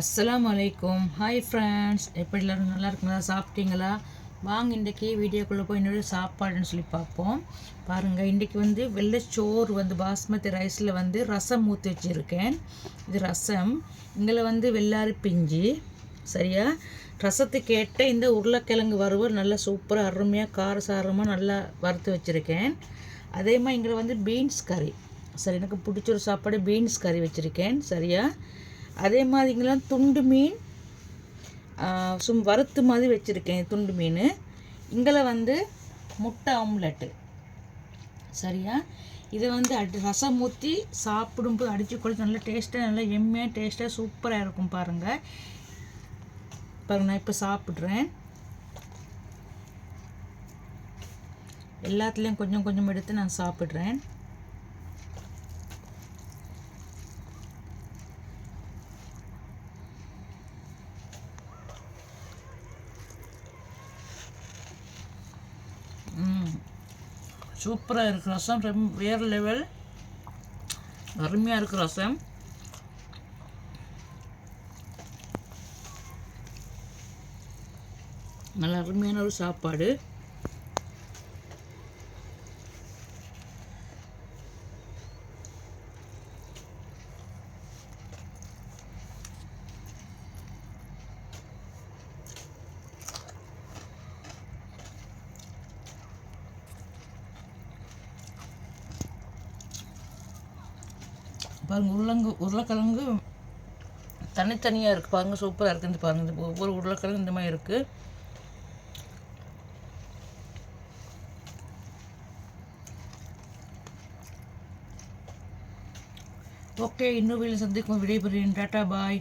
அஸ்லாம் வலைக்கும் hi friends எப்படி எல்லோரும் நல்லா இருக்குங்களா? சாப்பிட்டீங்களா? வாங்க இன்றைக்கி வீடியோக்குள்ளே போய் என்னோட சாப்பாடுன்னு சொல்லி பார்ப்போம். பாருங்கள் இன்றைக்கி வந்து வெள்ளைச்சோறு வந்து பாஸ்மதி ரைஸில் வந்து ரசம் ஊற்றி வச்சுருக்கேன். இது ரசம். இதில் வந்து வெள்ளாறு பிஞ்சு. சரியா? ரசத்துக்கு ஏற்ற இந்த உருளைக்கிழங்கு வறுவல் நல்லா சூப்பராக அருமையாக காரசாரமாக நல்லா வறுத்து வச்சுருக்கேன். அதே மாதிரி இங்கே வந்து பீன்ஸ் கறி. சரி எனக்கு பிடிச்ச ஒரு சாப்பாடு பீன்ஸ் கறி வச்சுருக்கேன். சரியா? அதே மாதிரிங்கெல்லாம் துண்டு மீன் சும் வறுத்து மாதிரி வச்சுருக்கேன் துண்டு மீன். இங்கே வந்து முட்டை ஆம்லெட்டு. சரியா? இதை வந்து அடி ரசம் ஊற்றி சாப்பிடும்போது அடித்து குழச்சி நல்லா டேஸ்ட்டாக நல்லா எம்மையாக டேஸ்ட்டாக சூப்பராக இருக்கும் பாருங்கள் பாருங்க நான் இப்போ சாப்பிட்றேன். எல்லாத்துலேயும் கொஞ்சம் கொஞ்சம் எடுத்து நான் சாப்பிட்றேன். சூப்பராக இருக்கு ரசம் ரொம்ப வேறு லெவல் அருமையாக இருக்கு ரசம். நல்ல அருமையான ஒரு சாப்பாடு. பாருங்க உருளங்கு உருளைக்கிழங்கு தனித்தனியாக இருக்குது பாருங்க சூப்பராக இருக்குது இந்த பாருங்க இந்த ஒவ்வொரு உருளைக்கிழங்கு இந்த மாதிரி இருக்குது ஓகே இன்னும் வீட்டில் சந்திக்கும். விடைபெறுகிறேன். Tata bye.